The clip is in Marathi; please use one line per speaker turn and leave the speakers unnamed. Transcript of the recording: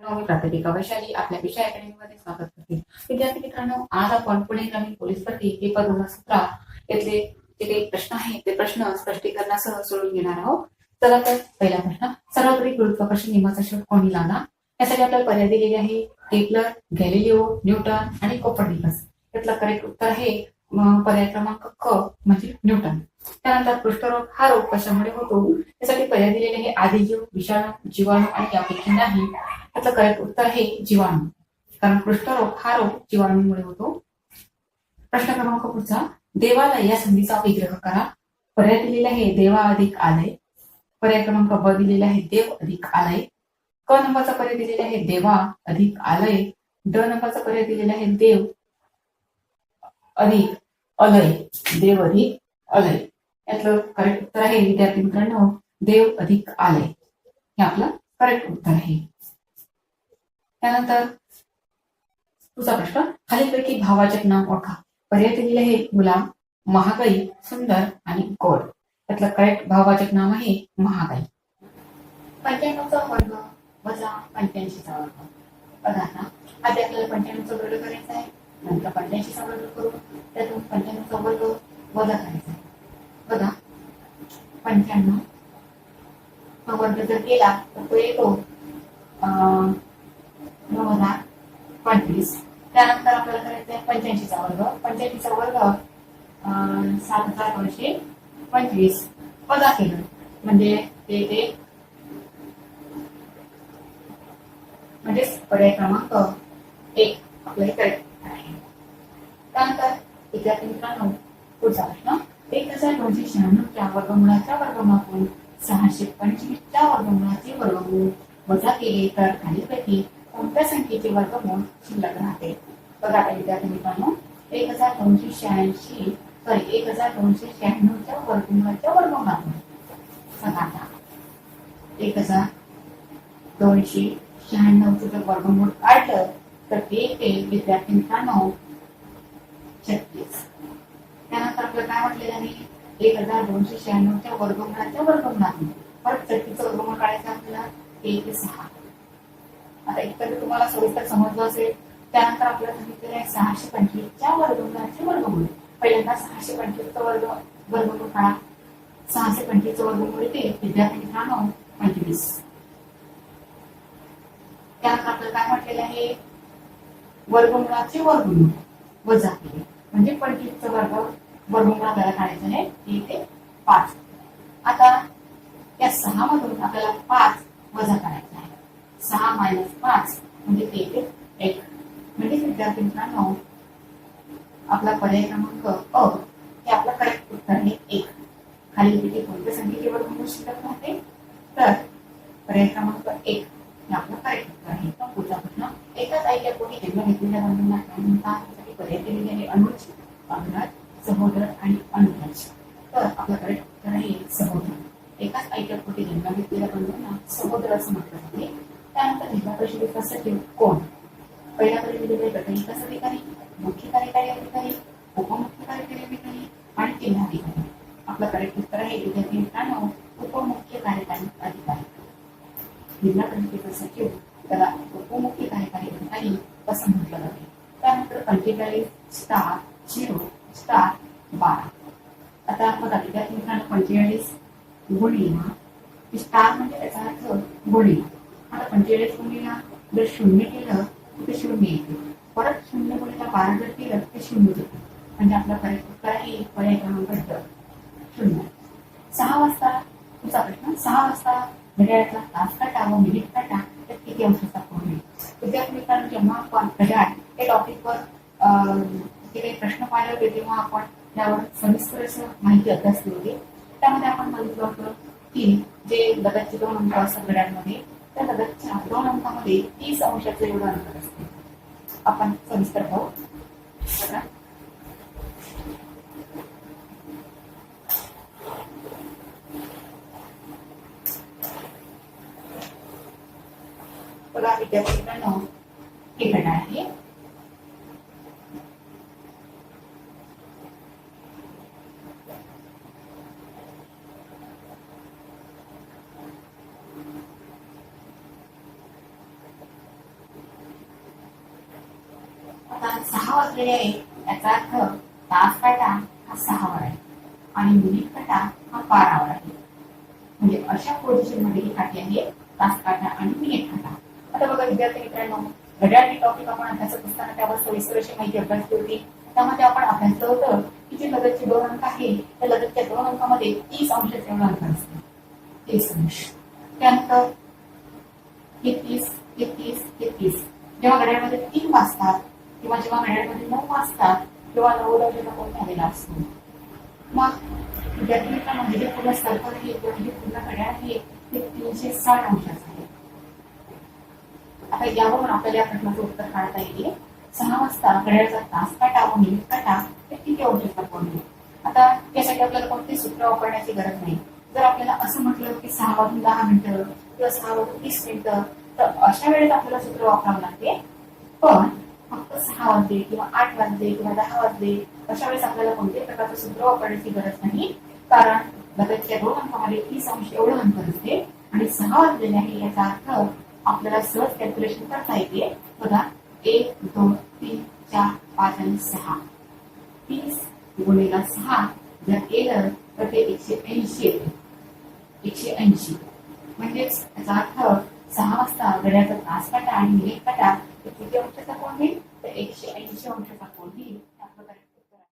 मी प्राध्यापिका वैशाली आपल्या विषय अकॅडमीमध्ये स्वागत करते. विद्यार्थी मित्रांनो आज आपण पुणे ग्रामीण पोलीस भरती पेपर दोन हजार सतरा यातले जे काही प्रश्न आहेत ते प्रश्न स्पष्टीकरणासह सोडून घेणार आहोत. चला तर पहिला प्रश्न सर्वाधिक गुरुत्वाकर्षण नियमाचा शोध कोणी लावला? यासाठी आपल्याला पर्याय दिलेले आहे केपलर गॅलिलिओ न्यूटन आणि कोपर्निकस यातलं करेक्ट उत्तर आहे पर्याय क्रमांक क म्हणजे न्यूटन. त्यानंतर पृष्ठरोग हा रोग कशामुळे होतो? यासाठी पर्याय दिलेले आहे आदिजीव विषाणू जीवाणू आणि यापैकी नाही. त्याचं करेक्ट उत्तर आहे जीवाणू. कारण पृष्ठरोग हा रोग जीवाणूमुळे होतो. प्रश्न क्रमांक पुढचा. देवाला या संधीचा विग्रह करा. पर्याय दिलेला आहे देवा अधिक आलय. पर्याय क्रमांक ब दिलेला आहे देव अधिक आलय. क नंबरचा पर्याय दिलेला आहे देवा अधिक आलय. ड नंबरचा पर्याय दिलेला आहे देव अधिक अलय. देव अधिक अलय. यातलं करेक्ट उत्तर आहे विद्यार्थी मित्रांनो देव अधिक आलय. हे आपलं करेक्ट उत्तर आहे. त्यानंतर तुझा प्रश्न खालीलपैकी भावाचक नाम ओळखा. पर्याय दिलेले आहे गुलाम महागाई सुंदर आणि गोड. त्यातलं करेक्ट भाववाचक नाम आहे महागाई. पंच्याण्णवचा वर्ग वजा पंच्याऐंशीचा वर्ग. बघा आता आधी आपल्याला पंच्याण्णवचा वर्ग करायचा आहे नंतर पंच्याऐंशीचा वर्ग करू त्यातून पंच्याण्णवचा वर्ग वजा करायचा आहे. बघा पंच्याण्णव हा वर्ग जर केला तर तो येतो अं, नऊ हजार पंचवीस त्यानंतर आपल्याला करायचं आहे पंच्याऐंशीचा वर्ग पंच्याऐंशीचा वर्ग सात हजार दोनशे पंचवीस. वजा केलं म्हणजे ते ते म्हणजेच पर्याय क्रमांक एक. आपल्याला करेक्ट आहे. त्यानंतर विद्यार्थी मित्रांनो पुढचा प्रश्न. एक हजार दोनशे शहाण्णवच्या वर्गमुळाच्या वर्गमुळातून सहाशे पंचवीसच्या वर्गमुळाचे वर्गमूळ वजा केले तर खालीलपैकी कोणत्या संख्येचे वर्गमूळ शिल्लक राहते? बघा आता विद्यार्थी मित्रांनो एक हजार दोनशे शहाऐंशी सॉरी एक हजार दोनशे शहाण्णवच्या वर्गमुळाच्या वर्गमुळातून सांगा आता एक हजार दोनशे शहाण्णवचं जर वर्गमूळ काढलं तर ते येते विद्यार्थी मित्रांनो छत्तीस. त्यानंतर आपलं काय म्हटलेलं आहे? एक हजार दोनशे शहाण्णवच्या वर्गमुळाच्या वर्गमुळातून परत छत्तीसचं वर्गमूळ काढायचं आपल्याला एक ते सहा. आता इतर तुम्हाला सविस्तर समजलं असेल त्यानंतर आपल्याला सांगितलेलं आहे सहाशे पंचवीसच्या वर्गमुळाचे वर्गमूळ. पहिल्यांदा सहाशे पंचवीसचा वर्ग वर्गमूळ काढा. सहाशे पंचवीसचं वर्गमूळ येते. विद्यार्थी मित्रांनो पंचवीस त्यानंतर आपल्याला काय म्हटलेलं आहे? वर्गमुळाचे वर्गमूळ वजा केले. म्हणजे पंचवीसचं वर्ग वर्गमूळ आपल्याला काढायचं आहे. ते इथे पाच. आता या सहा मधून आपल्याला पाच वजा करायचा आहे. सहा मायनस पाच म्हणजे ते इथे एक. विद्यार्थी मित्रांनो आपला पर्याय क्रमांक अ हे आपलं करेक्ट उत्तर आहे एक खालील पैकी कोणत्या संख्येचे वर्गमूळ शिल्लक राहते? तर पर्याय क्रमांक एक हे आपलं करेक्ट उत्तर आहे. तर पुढचा प्रश्न एकाच आईच्या कोणी जन्म घेतलेल्या बंधूंना काय म्हणतात त्यासाठी पर्याय दिलेले आहे अनुज अनुराज सहोदर आणि अनुज. तर आपलं करेक्ट उत्तर आहे सहोदर. एकाच आईच्या पोटी जन्म घेतलेल्या बंधूंना सहोदर असं म्हटलं जाते. त्यानंतर जिल्हा परिषदेचा सचिव कोण? पहिल्या पर्याय दिलेले आहे अधिकारी मुख्य कार्यकारी अधिकारी उपमुख्य कार्यकारी अधिकारी आणि जिल्हाधिकारी आपलं करेक्ट उत्तर आहे विद्यार्थी मित्रांनो उपमुख्य कार्यकारी अधिकारी जिल्हा परिषदेचा सचिव त्याला उपमुख्य कार्यकारी अधिकारी असं म्हटलं जाते त्यानंतर पंचेचाळीस स्टार झिरो स्टार बारा आता बघा विद्यार्थी मित्रांनो पंचेचाळीस गुणिला स्टार म्हणजे त्याचा अर्थ गुणिला. आता पंचेचाळीस गुणिला जर शून्य केलं तर ते शून्य येते परत शून्य गुणिला बारा जर रक्त शून्य येते म्हणजे आपला करेक्ट उत्तर आहे पर्याय क्रमांक ड शून्य. सहा वाजता तुमचा प्रश्न सहा वाजता घड्याळाचा तास काटा व मिनिट काटा तर किती अंशाचा कोण येईल विद्यार्थी मित्रांनो जेव्हा आपण घड्याळ या टॉपिकवर अं, जे काही प्रश्न पाहिले होते तेव्हा आपण त्यावर सविस्तर असं माहिती अभ्यासली होती त्यामध्ये आपण बघितलं होतं की जे लगतचे दोन अंक असतात घड्याळमध्ये त्या लगतच्या दोन अंकामध्ये तीस अंशाचं एवढं अंतर असते आपण सविस्तर पाहू बघा. बघा विद्यार्थी मित्रांनो हे घड्याळ आहे सहा वाजलेले आहे याचा अर्थ तास काटा हा सहावर आहे. आणि मिनिट काटा हा बारावर आहे. म्हणजे अशा पोझिशनमध्ये ही काठी आहे तास काटा आणि मिनिट काटा. आता बघा विद्यार्थी मित्रांनो घड्याळ टॉपिक आपण अभ्यासत असताना त्यावर सविस्तर अशी माहिती अभ्यासली होती त्यामध्ये आपण अभ्यासलं होतं की जे लगतचे दोन अंक आहे त्या लगतच्या दोन अंकामध्ये तीस अंश एवढं अंक असतं. तीस अंश. त्यानंतर हे तीस हे तीस हे तीस. जेव्हा घड्याळमध्ये तीन वाजतात किंवा जेव्हा मॅडममध्ये नऊ वाजतात तेव्हा नऊ दर्जाचा कोण झालेला असतो. मग विद्यार्थी मित्रांनो म्हणजे जे पूर्ण सर्कल आहे किंवा हे पूर्ण घड्याळ आहे ते तीनशे साठ अंशाचं आहे. आता यावरून आपल्याला या प्रश्नाचं उत्तर काढता येईल. सहा वाजता घड्याळाचा तास काटा व मिनिट काटा ते किती अंशाचा कोण आता त्यासाठी आपल्याला कोणते सूत्र वापरण्याची गरज नाही. जर आपल्याला असं म्हटलं की सहा वाजून दहा मिनिटं किंवा सहा वाजून तीस मिनिटं तर अशा वेळेस आपल्याला सूत्र वापरावं लागते. पण फक्त सहा वाजले किंवा आठ वाजले किंवा दहा वाजले अशा वेळेस आपल्याला कोणत्याही प्रकारचं सूत्र वापरण्याची गरज नाही. कारण लगतच्या दोन अंकामध्ये तीस अंश एवढं अंतर असते आणि सहा वाजलेले आहे याचा अर्थ आपल्याला सहज कॅल्क्युलेशन करता येते. बघा एक दोन तीन चार पाच आणि सहा. तीस गुणेला सहा जर केलं तर ते एकशे ऐंशी येते एकशे ऐंशी. म्हणजेच याचा अर्थ सहा वाजता गड्याचा तास काटा आणि मिनिट काटा the India of Tetracornine, the Asia, Asia a Tetracornine,